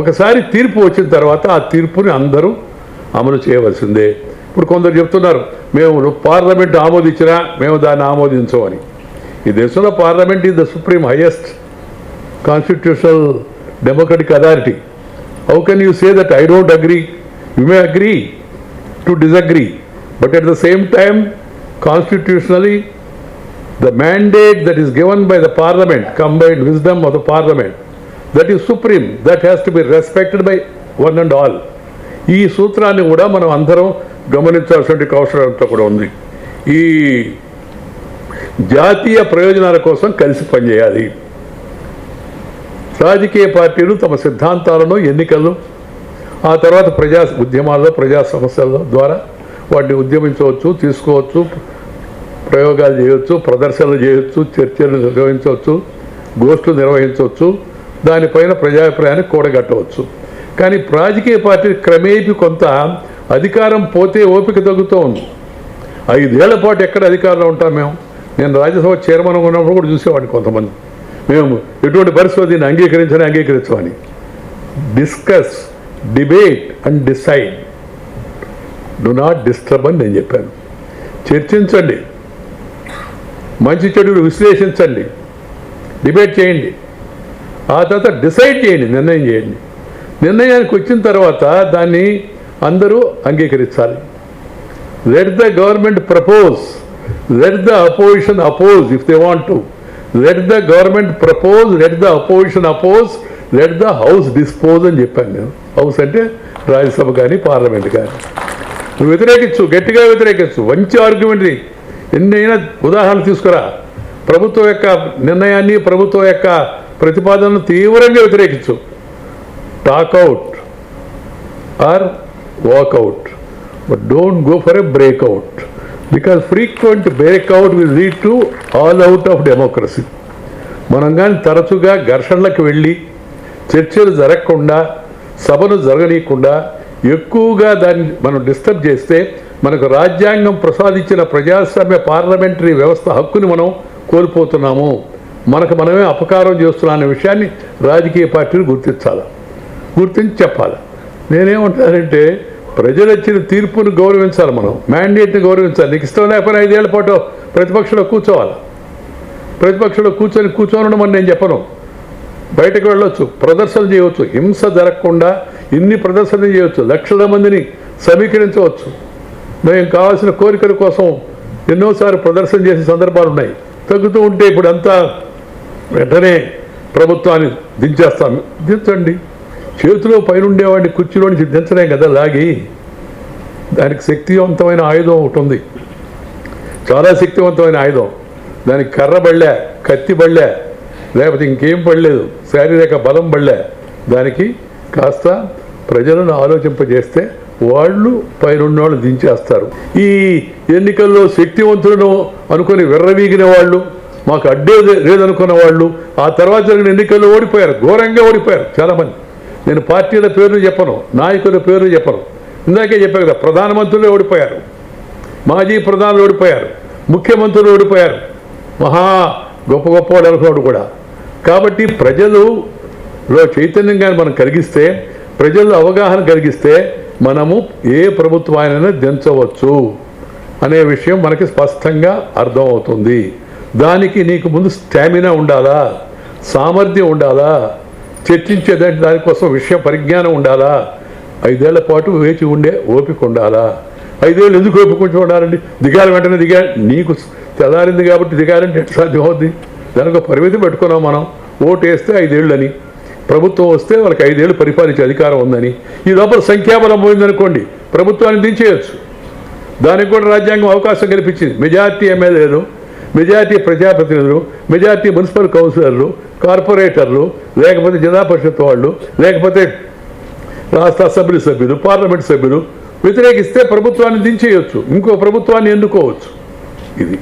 ఒకసారి తీర్పు వచ్చిన తర్వాత ఆ తీర్పుని అందరూ అమలు చేయవలసిందే. ఇప్పుడు కొందరు చెప్తున్నారు మేము పార్లమెంట్ ఆమోదించినా మేము దాన్ని ఆమోదించమని ఈ దేశంలో parliament is the supreme highest constitutional democratic authority. How can you say that I don't agree you may agree to disagree but at the same time constitutionally the mandate that is given by the parliament, combined wisdom of the parliament, that is supreme that has to be respected by one and all ఈ సూత్రాన్ని కూడా మనం అందరం గమనించాల్సిన అవసరం కూడా ఉంది. ఈ జాతీయ ప్రయోజనాల కోసం కలిసి పనిచేయాలి. రాజకీయ పార్టీలు తమ సిద్ధాంతాలను ఎన్నికలు ఆ తర్వాత ప్రజా ఉద్యమాల్లో ప్రజా సమస్యల ద్వారా వాటిని ఉద్యమించవచ్చు తీసుకోవచ్చు ప్రయోగాలు చేయవచ్చు ప్రదర్శనలు చేయవచ్చు చర్చలు నిర్వహించవచ్చు గోష్ఠులు నిర్వహించవచ్చు దానిపైన ప్రజాభిప్రాయాన్ని కూడగట్టవచ్చు. కానీ రాజకీయ పార్టీ క్రమేపీ కొంత అధికారం పోతే ఓపిక తగ్గుతూ ఉంది ఐదేళ్ళ పాటు ఎక్కడ అధికారంలో ఉంటాం మేము? నేను రాజ్యసభ చైర్మన్ ఉన్నప్పుడు కూడా చూసేవాడిని కొంతమంది. మేము ఎటువంటి పరిస్థితిని అంగీకరించని అంగీకరించమని discuss debate and decide. Do not disturb అని నేను చెప్పాను. చర్చించండి. మంచి చెడు విశ్లేషించండి. డిబేట్ చేయండి. ఆ తర్వాత డిసైడ్ చేయండి నిర్ణయం చేయండి. నిర్ణయానికి వచ్చిన తర్వాత దాన్ని అందరూ అంగీకరించాలి. Let the government propose let the opposition oppose if they want to let the government propose let the opposition oppose let the house dispose అని చెప్పాను నేను. హౌస్ అంటే రాజ్యసభ కానీ పార్లమెంట్ కానీ. నువ్వు వ్యతిరేకించు గట్టిగా వ్యతిరేకించు మంచి ఆర్గ్యుమెంట్ ఎన్నైనా ఉదాహరణ తీసుకురా. ప్రభుత్వం యొక్క నిర్ణయాన్ని ప్రభుత్వం యొక్క ప్రతిపాదనను తీవ్రంగా వ్యతిరేకించు. Talkout or walkout but don't go for a breakout because frequent breakout will lead to all out of democracy మనం కానీ తరచుగా ఘర్షణలకు వెళ్ళి చర్చలు జరగకుండా సభను జరగనీయకుండా ఎక్కువగా దాన్ని మనం డిస్టర్బ్ చేస్తే మనకు రాజ్యాంగం ప్రసాదించిన ప్రజాస్వామ్య పార్లమెంటరీ వ్యవస్థ హక్కుని మనం కోల్పోతున్నాము. మనకు మనమే అపకారం చేస్తున్నా అనే విషయాన్ని రాజకీయ పార్టీలు గుర్తించాలి. గుర్తించి చెప్పాలి. నేనేమంటానంటే ప్రజలు ఇచ్చిన తీర్పును గౌరవించాలి మనం. మ్యాండేట్ని గౌరవించాలి. నీకు ఇష్టం లేకపోయినా ఐదేళ్ళ పాటు ప్రతిపక్షంలో కూర్చోవాలి. ప్రతిపక్షంలో కూర్చొని కూర్చోనడం అని నేను చెప్పను. బయటకు వెళ్ళొచ్చు. ప్రదర్శనలు చేయవచ్చు. హింస జరగకుండా ఇన్ని ప్రదర్శనలు చేయవచ్చు. లక్షల మందిని సమీకరించవచ్చు. మేము కావాల్సిన కోరికల కోసం ఎన్నోసార్లు ప్రదర్శన చేసే సందర్భాలు ఉన్నాయి. తగ్గుతూ ఉంటే ఇప్పుడు అంతా వెంటనే ప్రభుత్వాన్ని దించేస్తాం. దించండి. చేతిలో పైనుండేవాడిని కుర్చీలో నుంచి దించలేం కదా లాగి. దానికి శక్తివంతమైన ఆయుధం ఒకటి ఉంది. చాలా శక్తివంతమైన ఆయుధం. దానికి కర్ర బళ్ళే కత్తి బళ్ళే లేకపోతే ఇంకేం పడలేదు. శారీరక బలం బళ్ళే. దానికి కాస్త ప్రజలను ఆలోచింపజేస్తే వాళ్ళు పైనున్న వాళ్ళు దించేస్తారు. ఈ ఎన్నికల్లో శక్తివంతులను అనుకుని విర్రవీగిన వాళ్ళు మాకు అడ్డే లేదనుకున్న వాళ్ళు ఆ తర్వాత జరిగిన ఎన్నికల్లో ఓడిపోయారు. ఘోరంగా ఓడిపోయారు చాలామంది. నేను పార్టీల పేర్లు చెప్పను నాయకుల పేర్లు చెప్పను. ఇందాకే చెప్పాను కదా ప్రధానమంత్రులు ఓడిపోయారు. మాజీ ప్రధానులు ఓడిపోయారు. ముఖ్యమంత్రులు ఓడిపోయారు. మహా గొప్ప గొప్ప వాళ్ళు అనుకున్నాడు కూడా. కాబట్టి ప్రజలులో చైతన్యంగా మనం కలిగిస్తే ప్రజల్లో అవగాహన కలిగిస్తే మనము ఏ ప్రభుత్వాన్ని దించవచ్చు అనే విషయం మనకి స్పష్టంగా అర్థమవుతుంది. దానికి నీకు ముందు స్టామినా ఉండాలా? సామర్థ్యం ఉండాలా? చర్చించేదానికి దానికోసం విషయ పరిజ్ఞానం ఉండాలా? ఐదేళ్ళ పాటు వేచి ఉండే ఓపిక ఉండాలా? ఐదేళ్ళు ఎందుకు ఓపిక ఉండాలండి? దిగాలి వెంటనే దిగా నీకు తెల్లారింది కాబట్టి దిగాలంటే ఎట్లా సాధ్యం అవుద్ది? దానికి ఒక పరిమితి పెట్టుకున్నాం మనం. ఓటు వేస్తే ఐదేళ్ళని. ప్రభుత్వం వస్తే వాళ్ళకి ఐదేళ్ళు పరిపాలించే అధికారం ఉందని. ఈ లోపల సంఖ్యాబలం పోయిందనుకోండి ప్రభుత్వాన్ని దించేయచ్చు. దానికి కూడా రాజ్యాంగం అవకాశం కల్పించింది. మెజార్టీ ఎమ్మెల్యేలు మెజార్టీ ప్రజాప్రతినిధులు మెజార్టీ మున్సిపల్ కౌన్సిలర్లు కార్పొరేటర్లు లేకపోతే జిల్లా పరిషత్ వాళ్ళు లేకపోతే రాష్ట్ర అసెంబ్లీ సభ్యులు పార్లమెంట్ సభ్యులు వ్యతిరేకిస్తే ప్రభుత్వాన్ని దించేయచ్చు. ఇంకో ప్రభుత్వాన్ని ఎన్నుకోవచ్చు. ఇది.